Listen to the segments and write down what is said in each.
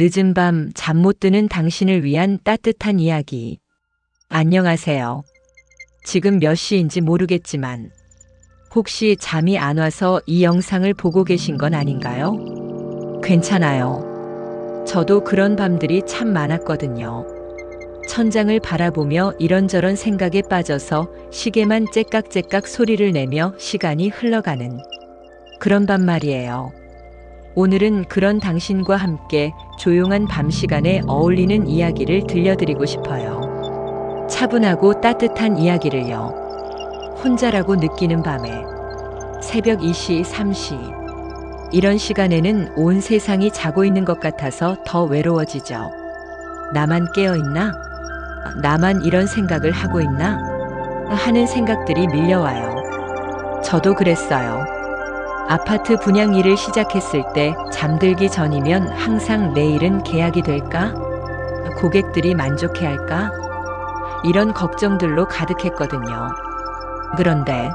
늦은 밤 잠 못 드는 당신을 위한 따뜻한 이야기. 안녕하세요. 지금 몇 시인지 모르겠지만 혹시 잠이 안 와서 이 영상을 보고 계신 건 아닌가요? 괜찮아요. 저도 그런 밤들이 참 많았거든요. 천장을 바라보며 이런저런 생각에 빠져서 시계만 째깍째깍 소리를 내며 시간이 흘러가는 그런 밤 말이에요. 오늘은 그런 당신과 함께 조용한 밤 시간에 어울리는 이야기를 들려드리고 싶어요. 차분하고 따뜻한 이야기를요. 혼자라고 느끼는 밤에 새벽 2시, 3시 이런 시간에는 온 세상이 자고 있는 것 같아서 더 외로워지죠. 나만 깨어 있나? 나만 이런 생각을 하고 있나? 하는 생각들이 밀려와요. 저도 그랬어요. 아파트 분양 일을 시작했을 때 잠들기 전이면 항상 내일은 계약이 될까? 고객들이 만족해 할까? 이런 걱정들로 가득했거든요. 그런데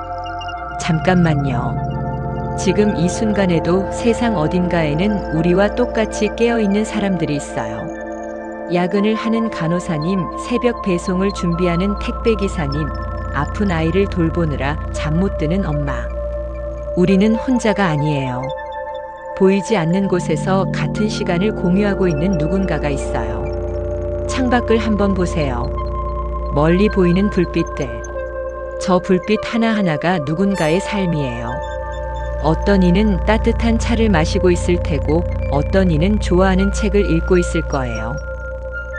잠깐만요. 지금 이 순간에도 세상 어딘가에는 우리와 똑같이 깨어있는 사람들이 있어요. 야근을 하는 간호사님, 새벽 배송을 준비하는 택배기사님, 아픈 아이를 돌보느라 잠 못 드는 엄마. 우리는 혼자가 아니에요. 보이지 않는 곳에서 같은 시간을 공유하고 있는 누군가가 있어요. 창밖을 한번 보세요. 멀리 보이는 불빛들. 저 불빛 하나하나가 누군가의 삶이에요. 어떤 이는 따뜻한 차를 마시고 있을 테고, 어떤 이는 좋아하는 책을 읽고 있을 거예요.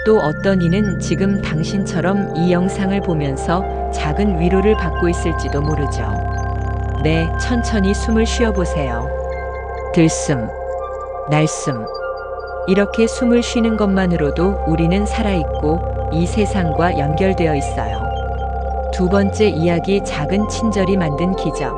또 어떤 이는 지금 당신처럼 이 영상을 보면서 작은 위로를 받고 있을지도 모르죠. 네, 천천히 숨을 쉬어보세요. 들숨, 날숨. 이렇게 숨을 쉬는 것만으로도 우리는 살아있고 이 세상과 연결되어 있어요. 두 번째 이야기 작은 친절이 만든 기적.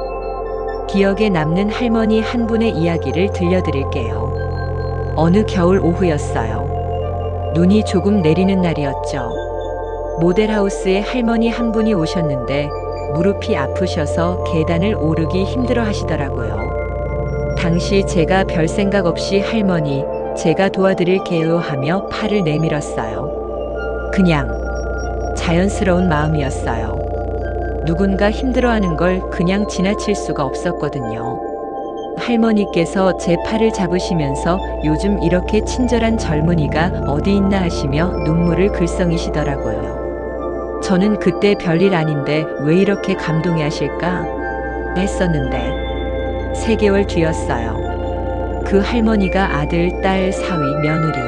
기억에 남는 할머니 한 분의 이야기를 들려드릴게요. 어느 겨울 오후였어요. 눈이 조금 내리는 날이었죠. 모델하우스에 할머니 한 분이 오셨는데 무릎이 아프셔서 계단을 오르기 힘들어 하시더라고요. 당시 제가 별 생각 없이 할머니, 제가 도와드릴게요 하며 팔을 내밀었어요. 그냥 자연스러운 마음이었어요. 누군가 힘들어하는 걸 그냥 지나칠 수가 없었거든요. 할머니께서 제 팔을 잡으시면서 요즘 이렇게 친절한 젊은이가 어디 있나 하시며 눈물을 글썽이시더라고요. 저는 그때 별일 아닌데 왜 이렇게 감동해 하실까? 했었는데, 3개월 뒤였어요. 그 할머니가 아들, 딸, 사위, 며느리,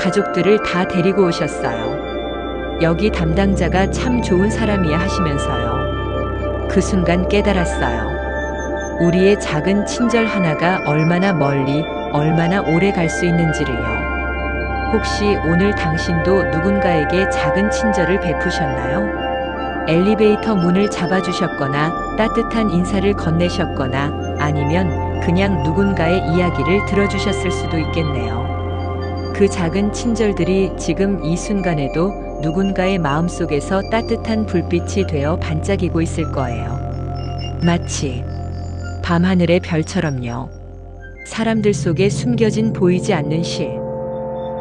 가족들을 다 데리고 오셨어요. 여기 담당자가 참 좋은 사람이야 하시면서요. 그 순간 깨달았어요. 우리의 작은 친절 하나가 얼마나 멀리, 얼마나 오래 갈 수 있는지를요. 혹시 오늘 당신도 누군가에게 작은 친절을 베푸셨나요? 엘리베이터 문을 잡아주셨거나 따뜻한 인사를 건네셨거나 아니면 그냥 누군가의 이야기를 들어주셨을 수도 있겠네요. 그 작은 친절들이 지금 이 순간에도 누군가의 마음속에서 따뜻한 불빛이 되어 반짝이고 있을 거예요. 마치 밤하늘의 별처럼요. 사람들 속에 숨겨진 보이지 않는 실.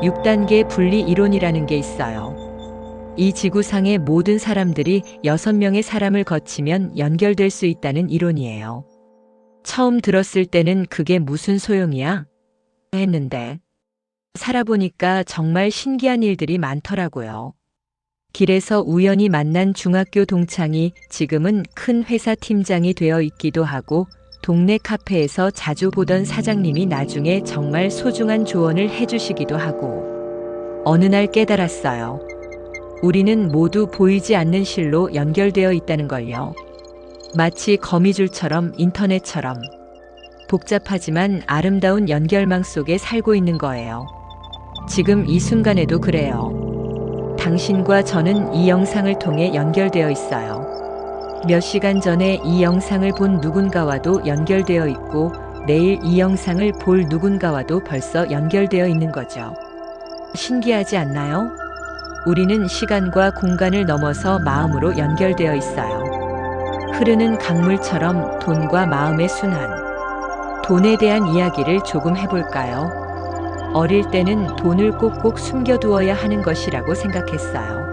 6단계 분리 이론이라는 게 있어요. 이 지구상의 모든 사람들이 6명의 사람을 거치면 연결될 수 있다는 이론이에요. 처음 들었을 때는 그게 무슨 소용이야? 했는데, 살아보니까 정말 신기한 일들이 많더라고요. 길에서 우연히 만난 중학교 동창이 지금은 큰 회사 팀장이 되어 있기도 하고 동네 카페에서 자주 보던 사장님이 나중에 정말 소중한 조언을 해주시기도 하고 어느 날 깨달았어요. 우리는 모두 보이지 않는 실로 연결되어 있다는 걸요. 마치 거미줄처럼 인터넷처럼 복잡하지만 아름다운 연결망 속에 살고 있는 거예요. 지금 이 순간에도 그래요. 당신과 저는 이 영상을 통해 연결되어 있어요. 몇 시간 전에 이 영상을 본 누군가와도 연결되어 있고 내일 이 영상을 볼 누군가와도 벌써 연결되어 있는 거죠. 신기하지 않나요? 우리는 시간과 공간을 넘어서 마음으로 연결되어 있어요. 흐르는 강물처럼 돈과 마음의 순환. 돈에 대한 이야기를 조금 해볼까요? 어릴 때는 돈을 꼭꼭 숨겨두어야 하는 것이라고 생각했어요.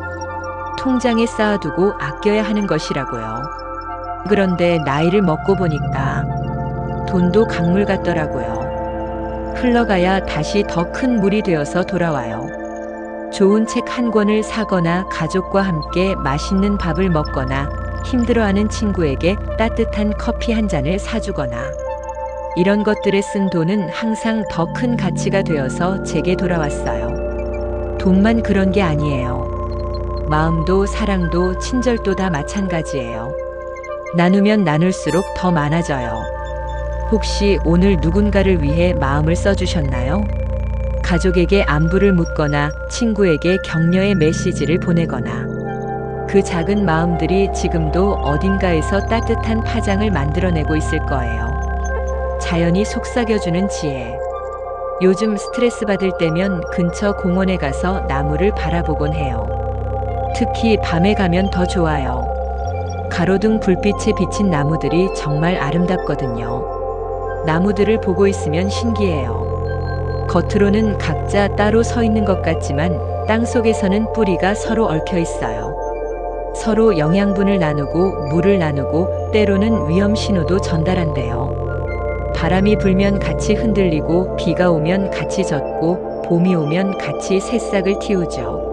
통장에 쌓아두고 아껴야 하는 것이라고요. 그런데 나이를 먹고 보니까 돈도 강물 같더라고요. 흘러가야 다시 더 큰 물이 되어서 돌아와요. 좋은 책 한 권을 사거나 가족과 함께 맛있는 밥을 먹거나 힘들어하는 친구에게 따뜻한 커피 한 잔을 사주거나 이런 것들에 쓴 돈은 항상 더 큰 가치가 되어서 제게 돌아왔어요. 돈만 그런 게 아니에요. 마음도 사랑도 친절도 다 마찬가지예요. 나누면 나눌수록 더 많아져요. 혹시 오늘 누군가를 위해 마음을 써주셨나요? 가족에게 안부를 묻거나 친구에게 격려의 메시지를 보내거나 그 작은 마음들이 지금도 어딘가에서 따뜻한 파장을 만들어내고 있을 거예요. 자연이 속삭여주는 지혜. 요즘 스트레스 받을 때면 근처 공원에 가서 나무를 바라보곤 해요. 특히 밤에 가면 더 좋아요. 가로등 불빛에 비친 나무들이 정말 아름답거든요. 나무들을 보고 있으면 신기해요. 겉으로는 각자 따로 서 있는 것 같지만 땅 속에서는 뿌리가 서로 얽혀 있어요. 서로 영양분을 나누고 물을 나누고 때로는 위험 신호도 전달한대요. 바람이 불면 같이 흔들리고 비가 오면 같이 젖고 봄이 오면 같이 새싹을 틔우죠.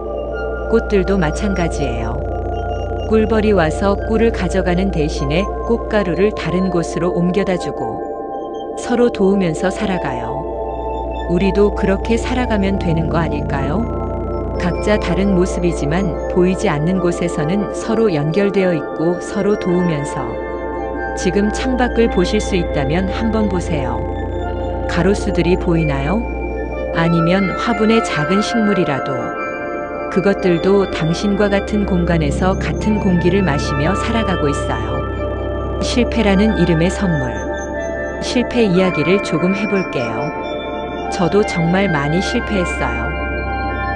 꽃들도 마찬가지예요. 꿀벌이 와서 꿀을 가져가는 대신에 꽃가루를 다른 곳으로 옮겨다 주고 서로 도우면서 살아가요. 우리도 그렇게 살아가면 되는 거 아닐까요? 각자 다른 모습이지만 보이지 않는 곳에서는 서로 연결되어 있고 서로 도우면서 지금 창밖을 보실 수 있다면 한번 보세요. 가로수들이 보이나요? 아니면 화분의 작은 식물이라도 그것들도 당신과 같은 공간에서 같은 공기를 마시며 살아가고 있어요. 실패라는 이름의 선물. 실패 이야기를 조금 해볼게요. 저도 정말 많이 실패했어요.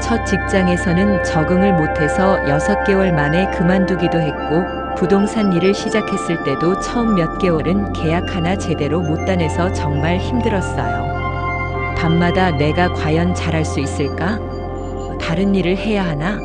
첫 직장에서는 적응을 못해서 6개월 만에 그만두기도 했고, 부동산 일을 시작했을 때도 처음 몇 개월은 계약 하나 제대로 못 따내서 정말 힘들었어요. 밤마다 내가 과연 잘할 수 있을까? 다른 일을 해야 하나?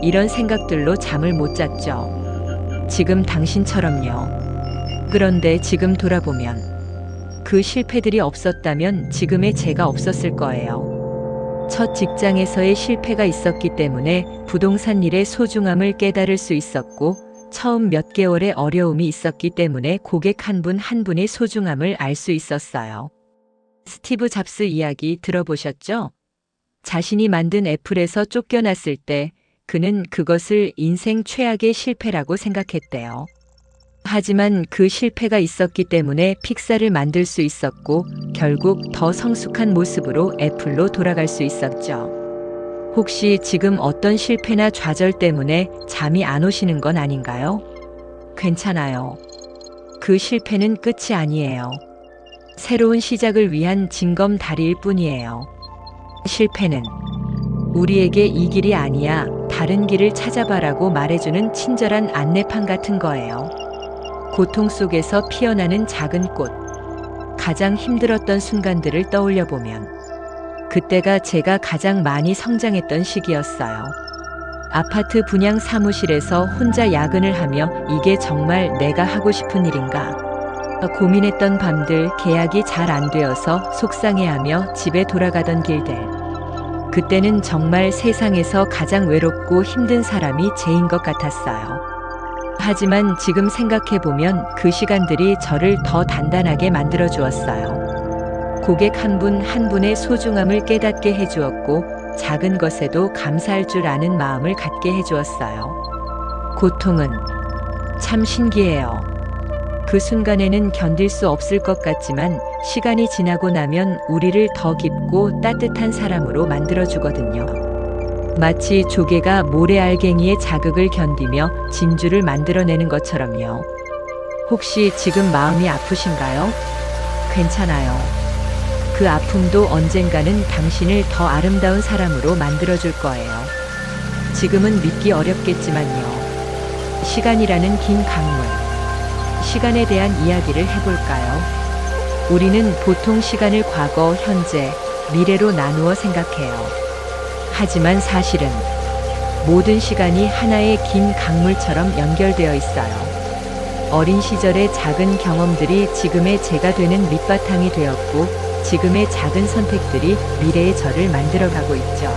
이런 생각들로 잠을 못 잤죠. 지금 당신처럼요. 그런데 지금 돌아보면 그 실패들이 없었다면 지금의 제가 없었을 거예요. 첫 직장에서의 실패가 있었기 때문에 부동산 일의 소중함을 깨달을 수 있었고, 처음 몇 개월의 어려움이 있었기 때문에 고객 한 분한 분의 소중함을 알 수 있었어요. 스티브 잡스 이야기 들어보셨죠? 자신이 만든 애플에서 쫓겨났을 때 그는 그것을 인생 최악의 실패라고 생각했대요. 하지만 그 실패가 있었기 때문에 픽사를 만들 수 있었고 결국 더 성숙한 모습으로 애플로 돌아갈 수 있었죠. 혹시 지금 어떤 실패나 좌절 때문에 잠이 안 오시는 건 아닌가요? 괜찮아요. 그 실패는 끝이 아니에요. 새로운 시작을 위한 징검다리일 뿐이에요. 실패는 우리에게 이 길이 아니야 다른 길을 찾아봐라고 말해주는 친절한 안내판 같은 거예요. 고통 속에서 피어나는 작은 꽃. 가장 힘들었던 순간들을 떠올려 보면 그때가 제가 가장 많이 성장했던 시기였어요. 아파트 분양 사무실에서 혼자 야근을 하며 이게 정말 내가 하고 싶은 일인가? 고민했던 밤들 계약이 잘 안 되어서 속상해하며 집에 돌아가던 길들. 그때는 정말 세상에서 가장 외롭고 힘든 사람이 제인 것 같았어요. 하지만 지금 생각해보면 그 시간들이 저를 더 단단하게 만들어 주었어요. 고객 한 분한 분의 소중함을 깨닫게 해주었고, 작은 것에도 감사할 줄 아는 마음을 갖게 해주었어요. 고통은 참 신기해요. 그 순간에는 견딜 수 없을 것 같지만 시간이 지나고 나면 우리를 더 깊고 따뜻한 사람으로 만들어주거든요. 마치 조개가 모래알갱이의 자극을 견디며 진주를 만들어내는 것처럼요. 혹시 지금 마음이 아프신가요? 괜찮아요. 그 아픔도 언젠가는 당신을 더 아름다운 사람으로 만들어줄 거예요. 지금은 믿기 어렵겠지만요. 시간이라는 긴 강물. 시간에 대한 이야기를 해볼까요? 우리는 보통 시간을 과거, 현재, 미래로 나누어 생각해요. 하지만 사실은 모든 시간이 하나의 긴 강물처럼 연결되어 있어요. 어린 시절의 작은 경험들이 지금의 제가 되는 밑바탕이 되었고, 지금의 작은 선택들이 미래의 저를 만들어가고 있죠.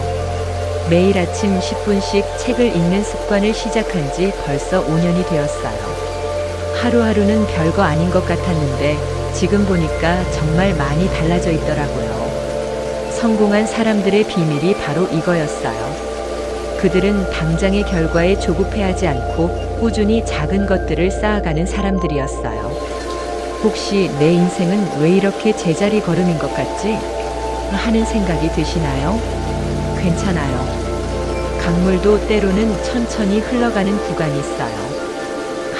매일 아침 10분씩 책을 읽는 습관을 시작한 지 벌써 5년이 되었어요. 하루하루는 별거 아닌 것 같았는데, 지금 보니까 정말 많이 달라져 있더라고요. 성공한 사람들의 비밀이 바로 이거였어요. 그들은 당장의 결과에 조급해하지 않고 꾸준히 작은 것들을 쌓아가는 사람들이었어요. 혹시 내 인생은 왜 이렇게 제자리 걸음인 것 같지? 하는 생각이 드시나요? 괜찮아요. 강물도 때로는 천천히 흘러가는 구간이 있어요.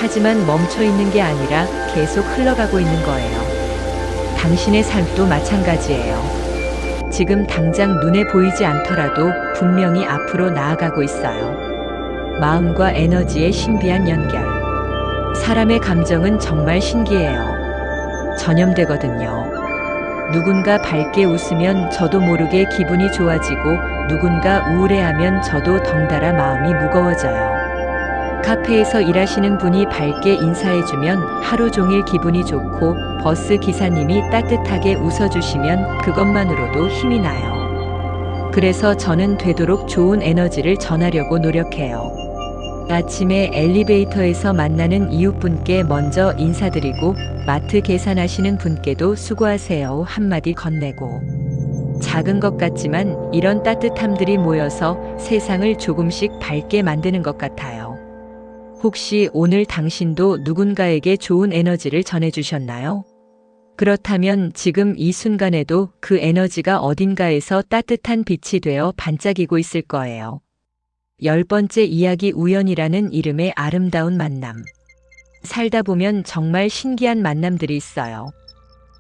하지만 멈춰 있는 게 아니라 계속 흘러가고 있는 거예요. 당신의 삶도 마찬가지예요. 지금 당장 눈에 보이지 않더라도 분명히 앞으로 나아가고 있어요. 마음과 에너지의 신비한 연결. 사람의 감정은 정말 신기해요. 전염되거든요. 누군가 밝게 웃으면 저도 모르게 기분이 좋아지고 누군가 우울해하면 저도 덩달아 마음이 무거워져요. 카페에서 일하시는 분이 밝게 인사해주면 하루 종일 기분이 좋고 버스 기사님이 따뜻하게 웃어주시면 그것만으로도 힘이 나요. 그래서 저는 되도록 좋은 에너지를 전하려고 노력해요. 아침에 엘리베이터에서 만나는 이웃분께 먼저 인사드리고 마트 계산하시는 분께도 수고하세요 한마디 건네고 작은 것 같지만 이런 따뜻함들이 모여서 세상을 조금씩 밝게 만드는 것 같아요. 혹시 오늘 당신도 누군가에게 좋은 에너지를 전해주셨나요? 그렇다면 지금 이 순간에도 그 에너지가 어딘가에서 따뜻한 빛이 되어 반짝이고 있을 거예요. 열 번째 이야기 우연이라는 이름의 아름다운 만남. 살다 보면 정말 신기한 만남들이 있어요.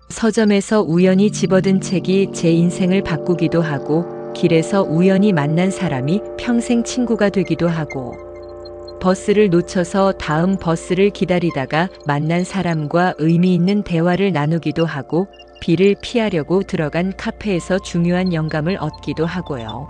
서점에서 우연히 집어든 책이 제 인생을 바꾸기도 하고, 길에서 우연히 만난 사람이 평생 친구가 되기도 하고, 버스를 놓쳐서 다음 버스를 기다리다가 만난 사람과 의미 있는 대화를 나누기도 하고 비를 피하려고 들어간 카페에서 중요한 영감을 얻기도 하고요.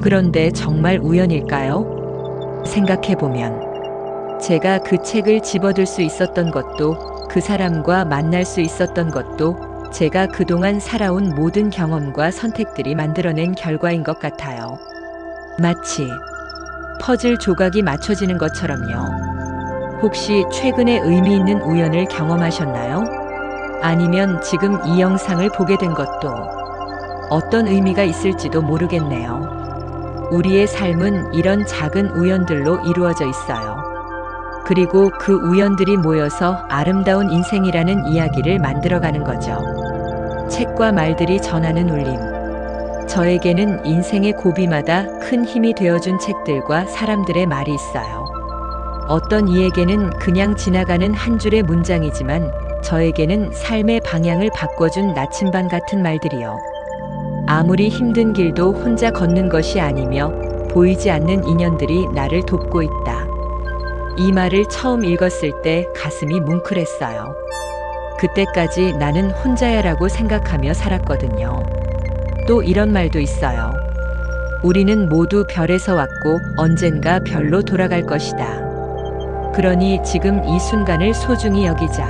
그런데 정말 우연일까요? 생각해보면 제가 그 책을 집어들 수 있었던 것도 그 사람과 만날 수 있었던 것도 제가 그동안 살아온 모든 경험과 선택들이 만들어낸 결과인 것 같아요. 마치 퍼즐 조각이 맞춰지는 것처럼요. 혹시 최근에 의미 있는 우연을 경험하셨나요? 아니면 지금 이 영상을 보게 된 것도 어떤 의미가 있을지도 모르겠네요. 우리의 삶은 이런 작은 우연들로 이루어져 있어요. 그리고 그 우연들이 모여서 아름다운 인생이라는 이야기를 만들어가는 거죠. 책과 말들이 전하는 울림. 저에게는 인생의 고비마다 큰 힘이 되어준 책들과 사람들의 말이 있어요. 어떤 이에게는 그냥 지나가는 한 줄의 문장이지만 저에게는 삶의 방향을 바꿔준 나침반 같은 말들이요. 아무리 힘든 길도 혼자 걷는 것이 아니며 보이지 않는 인연들이 나를 돕고 있다. 이 말을 처음 읽었을 때 가슴이 뭉클했어요. 그때까지 나는 혼자야라고 생각하며 살았거든요. 또 이런 말도 있어요. 우리는 모두 별에서 왔고 언젠가 별로 돌아갈 것이다. 그러니 지금 이 순간을 소중히 여기자.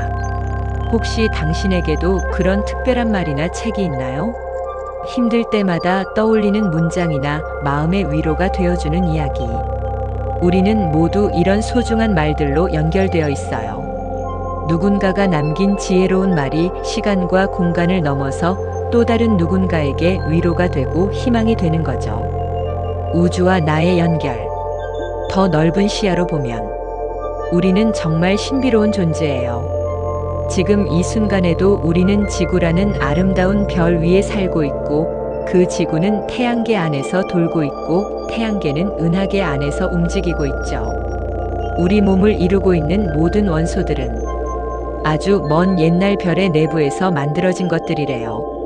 혹시 당신에게도 그런 특별한 말이나 책이 있나요? 힘들 때마다 떠올리는 문장이나 마음의 위로가 되어주는 이야기. 우리는 모두 이런 소중한 말들로 연결되어 있어요. 누군가가 남긴 지혜로운 말이 시간과 공간을 넘어서 또 다른 누군가에게 위로가 되고 희망이 되는 거죠. 우주와 나의 연결. 더 넓은 시야로 보면 우리는 정말 신비로운 존재예요. 지금 이 순간에도 우리는 지구라는 아름다운 별 위에 살고 있고 그 지구는 태양계 안에서 돌고 있고 태양계는 은하계 안에서 움직이고 있죠. 우리 몸을 이루고 있는 모든 원소들은 아주 먼 옛날 별의 내부에서 만들어진 것들이래요.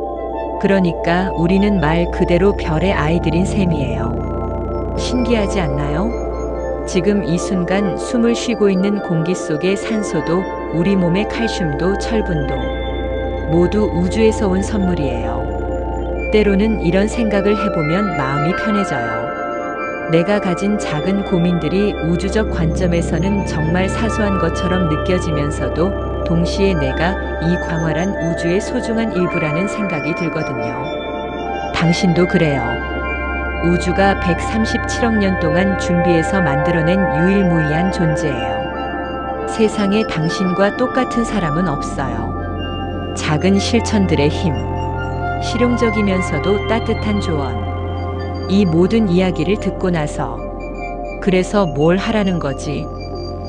그러니까 우리는 말 그대로 별의 아이들인 셈이에요. 신기하지 않나요? 지금 이 순간 숨을 쉬고 있는 공기 속의 산소도 우리 몸의 칼슘도 철분도 모두 우주에서 온 선물이에요. 때로는 이런 생각을 해보면 마음이 편해져요. 내가 가진 작은 고민들이 우주적 관점에서는 정말 사소한 것처럼 느껴지면서도 동시에 내가 이 광활한 우주의 소중한 일부라는 생각이 들거든요. 당신도 그래요. 우주가 137억 년 동안 준비해서 만들어낸 유일무이한 존재예요. 세상에 당신과 똑같은 사람은 없어요. 작은 실천들의 힘, 실용적이면서도 따뜻한 조언. 이 모든 이야기를 듣고 나서 그래서 뭘 하라는 거지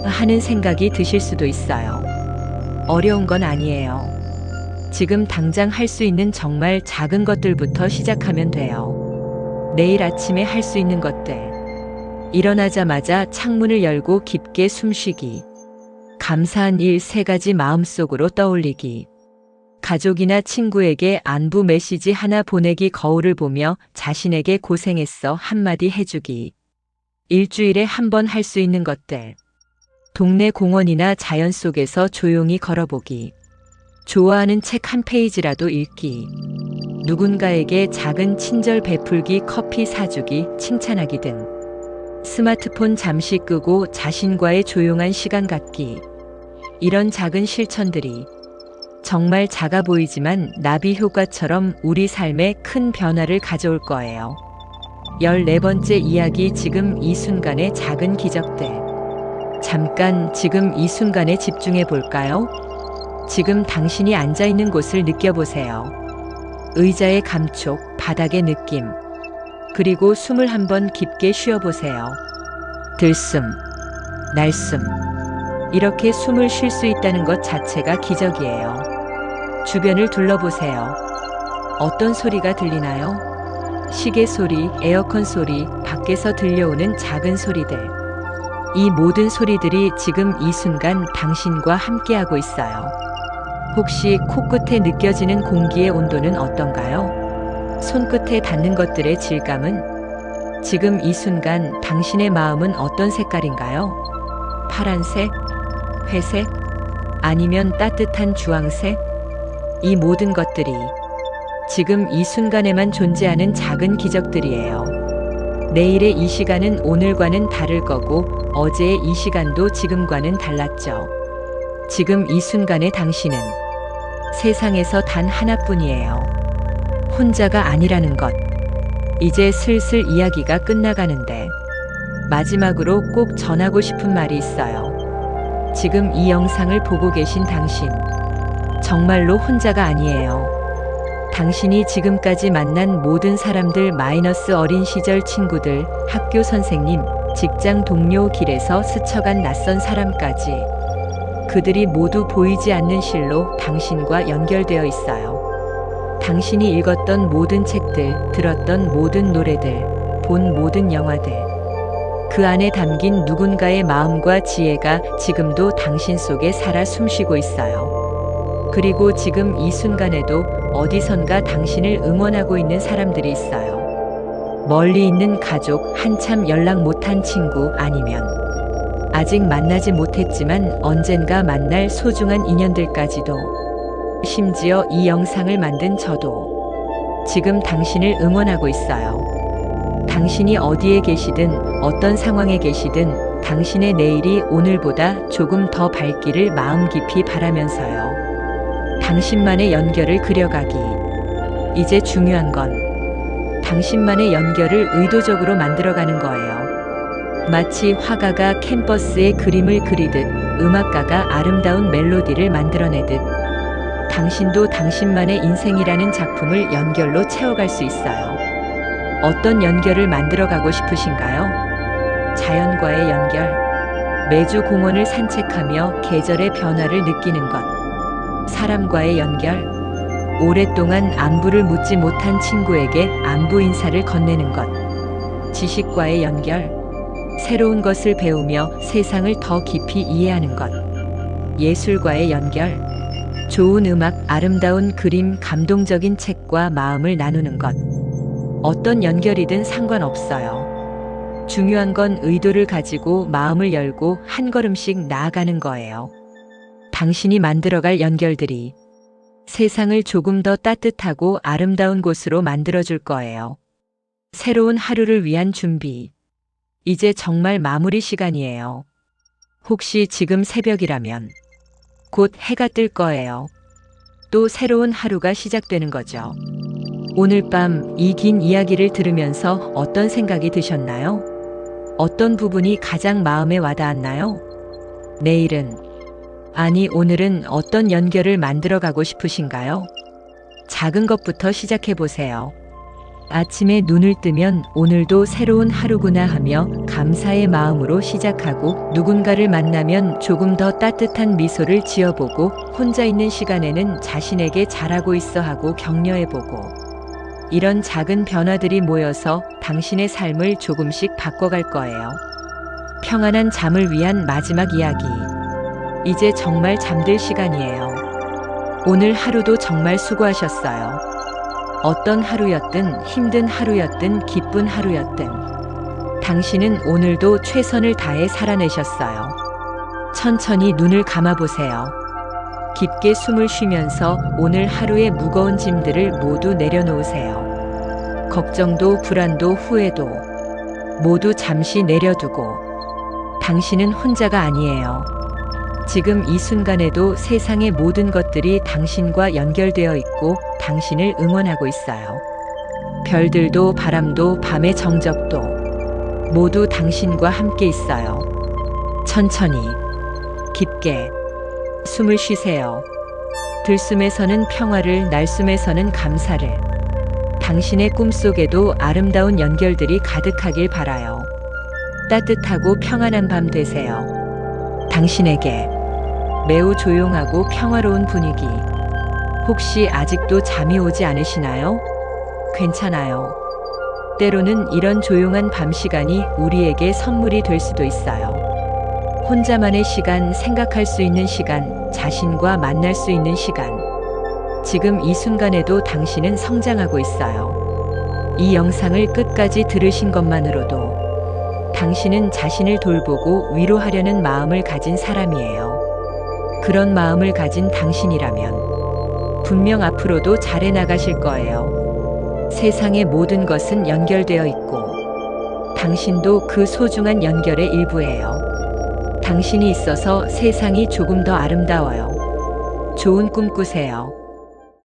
하는 생각이 드실 수도 있어요. 어려운 건 아니에요. 지금 당장 할 수 있는 정말 작은 것들부터 시작하면 돼요. 내일 아침에 할 수 있는 것들. 일어나자마자 창문을 열고 깊게 숨쉬기. 감사한 일 세 가지 마음속으로 떠올리기. 가족이나 친구에게 안부 메시지 하나 보내기 거울을 보며 자신에게 고생했어 한마디 해주기. 일주일에 한 번 할 수 있는 것들. 동네 공원이나 자연 속에서 조용히 걸어보기. 좋아하는 책 한 페이지라도 읽기. 누군가에게 작은 친절 베풀기, 커피 사주기, 칭찬하기 등. 스마트폰 잠시 끄고 자신과의 조용한 시간 갖기. 이런 작은 실천들이 정말 작아 보이지만 나비 효과처럼 우리 삶에 큰 변화를 가져올 거예요. 14번째 이야기 지금 이 순간의 작은 기적들. 잠깐 지금 이 순간에 집중해 볼까요? 지금 당신이 앉아 있는 곳을 느껴보세요. 의자의 감촉, 바닥의 느낌. 그리고 숨을 한번 깊게 쉬어보세요. 들숨, 날숨. 이렇게 숨을 쉴 수 있다는 것 자체가 기적이에요. 주변을 둘러보세요. 어떤 소리가 들리나요? 시계 소리, 에어컨 소리, 밖에서 들려오는 작은 소리들. 이 모든 소리들이 지금 이 순간 당신과 함께하고 있어요. 혹시 코끝에 느껴지는 공기의 온도는 어떤가요? 손끝에 닿는 것들의 질감은? 지금 이 순간 당신의 마음은 어떤 색깔인가요? 파란색? 회색? 아니면 따뜻한 주황색? 이 모든 것들이 지금 이 순간에만 존재하는 작은 기적들이에요. 내일의 이 시간은 오늘과는 다를 거고 어제의 이 시간도 지금과는 달랐죠. 지금 이 순간의 당신은 세상에서 단 하나뿐이에요. 혼자가 아니라는 것. 이제 슬슬 이야기가 끝나가는데 마지막으로 꼭 전하고 싶은 말이 있어요. 지금 이 영상을 보고 계신 당신. 정말로 혼자가 아니에요. 당신이 지금까지 만난 모든 사람들 마이너스 어린 시절 친구들, 학교 선생님, 직장 동료 길에서 스쳐간 낯선 사람까지 그들이 모두 보이지 않는 실로 당신과 연결되어 있어요. 당신이 읽었던 모든 책들, 들었던 모든 노래들, 본 모든 영화들. 그 안에 담긴 누군가의 마음과 지혜가 지금도 당신 속에 살아 숨쉬고 있어요. 그리고 지금 이 순간에도 어디선가 당신을 응원하고 있는 사람들이 있어요. 멀리 있는 가족, 한참 연락 못한 친구 아니면 아직 만나지 못했지만 언젠가 만날 소중한 인연들까지도 심지어 이 영상을 만든 저도 지금 당신을 응원하고 있어요. 당신이 어디에 계시든 어떤 상황에 계시든 당신의 내일이 오늘보다 조금 더 밝기를 마음 깊이 바라면서요. 당신만의 연결을 그려가기. 이제 중요한 건 당신만의 연결을 의도적으로 만들어가는 거예요. 마치 화가가 캔버스에 그림을 그리듯 음악가가 아름다운 멜로디를 만들어내듯 당신도 당신만의 인생이라는 작품을 연결로 채워갈 수 있어요. 어떤 연결을 만들어가고 싶으신가요? 자연과의 연결. 매주 공원을 산책하며 계절의 변화를 느끼는 것. 사람과의 연결. 오랫동안 안부를 묻지 못한 친구에게 안부 인사를 건네는 것. 지식과의 연결. 새로운 것을 배우며 세상을 더 깊이 이해하는 것. 예술과의 연결. 좋은 음악, 아름다운 그림, 감동적인 책과 마음을 나누는 것. 어떤 연결이든 상관없어요. 중요한 건 의도를 가지고 마음을 열고 한 걸음씩 나아가는 거예요. 당신이 만들어갈 연결들이 세상을 조금 더 따뜻하고 아름다운 곳으로 만들어줄 거예요. 새로운 하루를 위한 준비. 이제 정말 마무리 시간이에요. 혹시 지금 새벽이라면 곧 해가 뜰 거예요. 또 새로운 하루가 시작되는 거죠. 오늘 밤 이 긴 이야기를 들으면서 어떤 생각이 드셨나요? 어떤 부분이 가장 마음에 와닿았나요? 내일은, 아니 오늘은 어떤 연결을 만들어 가고 싶으신가요? 작은 것부터 시작해 보세요. 아침에 눈을 뜨면 오늘도 새로운 하루구나 하며 감사의 마음으로 시작하고 누군가를 만나면 조금 더 따뜻한 미소를 지어보고 혼자 있는 시간에는 자신에게 잘하고 있어 하고 격려해보고 이런 작은 변화들이 모여서 당신의 삶을 조금씩 바꿔갈 거예요. 평안한 잠을 위한 마지막 이야기. 이제 정말 잠들 시간이에요. 오늘 하루도 정말 수고하셨어요. 어떤 하루였든 힘든 하루였든 기쁜 하루였든 당신은 오늘도 최선을 다해 살아내셨어요. 천천히 눈을 감아보세요. 깊게 숨을 쉬면서 오늘 하루의 무거운 짐들을 모두 내려놓으세요. 걱정도 불안도 후회도 모두 잠시 내려두고 당신은 혼자가 아니에요. 지금 이 순간에도 세상의 모든 것들이 당신과 연결되어 있고 당신을 응원하고 있어요. 별들도 바람도 밤의 정적도 모두 당신과 함께 있어요. 천천히, 깊게 숨을 쉬세요. 들숨에서는 평화를, 날숨에서는 감사를. 당신의 꿈속에도 아름다운 연결들이 가득하길 바라요. 따뜻하고 평안한 밤 되세요. 당신에게 매우 조용하고 평화로운 분위기. 혹시 아직도 잠이 오지 않으시나요? 괜찮아요. 때로는 이런 조용한 밤 시간이 우리에게 선물이 될 수도 있어요. 혼자만의 시간, 생각할 수 있는 시간, 자신과 만날 수 있는 시간. 지금 이 순간에도 당신은 성장하고 있어요. 이 영상을 끝까지 들으신 것만으로도 당신은 자신을 돌보고 위로하려는 마음을 가진 사람이에요. 그런 마음을 가진 당신이라면 분명 앞으로도 잘해 나가실 거예요. 세상의 모든 것은 연결되어 있고 당신도 그 소중한 연결의 일부예요. 당신이 있어서 세상이 조금 더 아름다워요. 좋은 꿈 꾸세요.